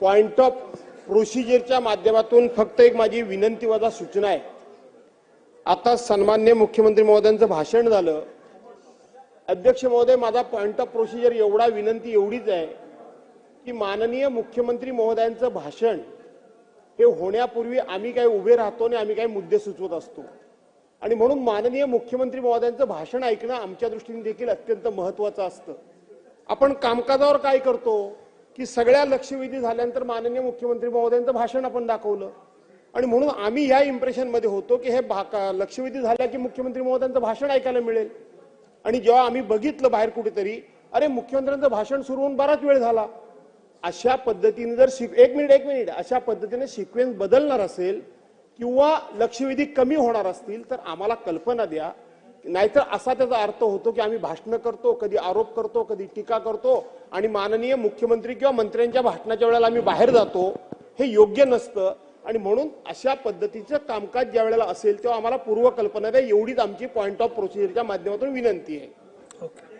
Point of प्रोसिजरच्या माध्यमातून फक्त एक माझी विनंती वजा सूचना आहे. आता सन्मान्य मुख्यमंत्री महोदयांचं भाषण झालं. अध्यक्ष महोदय माझा पॉइंट ऑफ प्रोसिजर एवढा विनंती एवढीच आहे की माननीय मुख्यमंत्री महोदयांचं भाषण हे होण्यापूर्वी आम्ही काही उभे राहतो आणि आम्ही काही मुद्दे सुचवत असतो. आणि म्हणून माननीय मुख्यमंत्री महोदयांचं भाषण ऐकणं आमच्या दृष्टीने देखील अत्यंत महत्वाचं असतं. आपण कामकाजावर काय करतो? की सगळ्या लक्षवेधी झाल्यानंतर माननीय मुख्यमंत्री महोदयांचं भाषण आपण दाखवलं. आणि म्हणून आम्ही ह्या इम्प्रेशनमध्ये होतो की हे भा- लक्षवेधी झाल्या की मुख्यमंत्री महोदयांचं भाषण ऐकायला मिळेल. आणि जेव्हा आम्ही बघितलं बाहेर कुठेतरी अरे मुख्यमंत्र्यांचं भाषण सुरू होऊन बराच वेळ झाला. अशा पद्धतीने जर शिक एक मिनिट एक मिनिट अशा पद्धतीने सिक्वेन्स बदलणार असेल किंवा लक्षवेधी कमी होणार असतील तर आम्हाला कल्पना द्या. नाहीतर असा त्याचा अर्थ होतो की आम्ही भाषणं करतो कधी आरोप करतो कधी टीका करतो आणि माननीय मुख्यमंत्री किंवा मंत्र्यांच्या भाषणाच्या वेळेला आम्ही बाहेर जातो हे योग्य नसतं. आणि म्हणून अशा पद्धतीचं कामकाज ज्या वेळेला असेल तेव्हा आम्हाला पूर्वकल्पना द्या एवढीच आमची पॉईंट ऑफ प्रोसिजरच्या माध्यमातून विनंती आहे. ओके